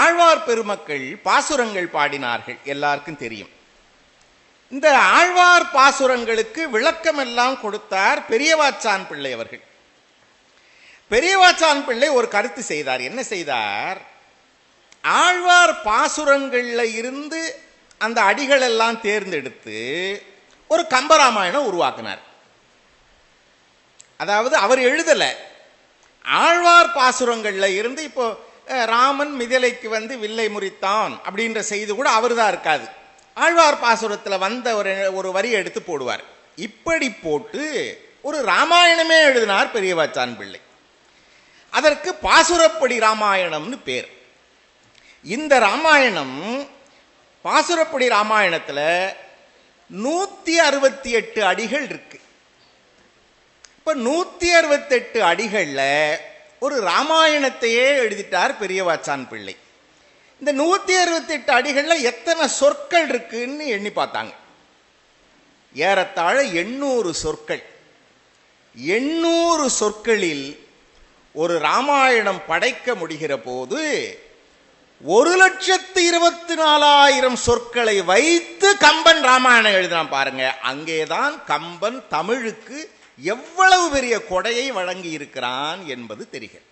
ஆழ்வார் பெருமக்கள் பாசுரங்கள் பாடினார்கள். எல்லாருக்கும் தெரியும். இந்த ஆழ்வார் பாசுரங்களுக்கு விளக்கம் எல்லாம் கொடுத்தார் பெரியவாச்சான் பிள்ளை அவர்கள். பெரியவாச்சான் பிள்ளை ஒரு கருத்து செய்தார். என்ன செய்தார்? ஆழ்வார் பாசுரங்களில் இருந்து அந்த அடிகள் எல்லாம் தேர்ந்தெடுத்து ஒரு கம்பராமாயணம் உருவாக்கினார். அதாவது அவர் எழுதலை. ஆழ்வார் பாசுரங்களில் இருந்து இப்போ ராமன் மிதிலைக்கு வந்து வில்லை முறித்தான் அப்படின்ற செய்தி கூட அவர் தான் இருக்காது. ஆழ்வார் பாசுரத்துல வந்த ஒரு ஒரு வரியை எடுத்து போடுவார். இப்படி போட்டு ஒரு ராமாயணமே எழுதினார் பெரியவாச்சான் பிள்ளை. அதற்கு பாசுரப்படி ராமாயணம்னு பேர். இந்த ராமாயணம் பாசுரப்படி ராமாயணத்துல நூத்தி அறுபத்தி எட்டு அடிகள் இருக்கு. இப்போ நூத்தி அறுபத்தெட்டு அடிகள்ல ஒரு ராமாயணத்தையே எழுதிட்டார் பெரியவாச்சான் பிள்ளை. இந்த நூற்றி அறுபத்தெட்டு அடிகளில் எத்தனை சொற்கள் இருக்குன்னு எண்ணி பார்த்தாங்க. ஏறத்தாழ எண்ணூறு சொற்கள். எண்ணூறு சொற்களில் ஒரு ராமாயணம் படைக்க முடிகிற போது ஒரு லட்சத்து இருபத்தி நாலாயிரம் சொற்களை வைத்து கம்பன் ராமாயணம் எழுதினான் பாருங்க. அங்கேதான் கம்பன் தமிழுக்கு எவ்வளவு பெரிய கொடையை வழங்கி இருக்கிறான் என்பது தெரிகிறது.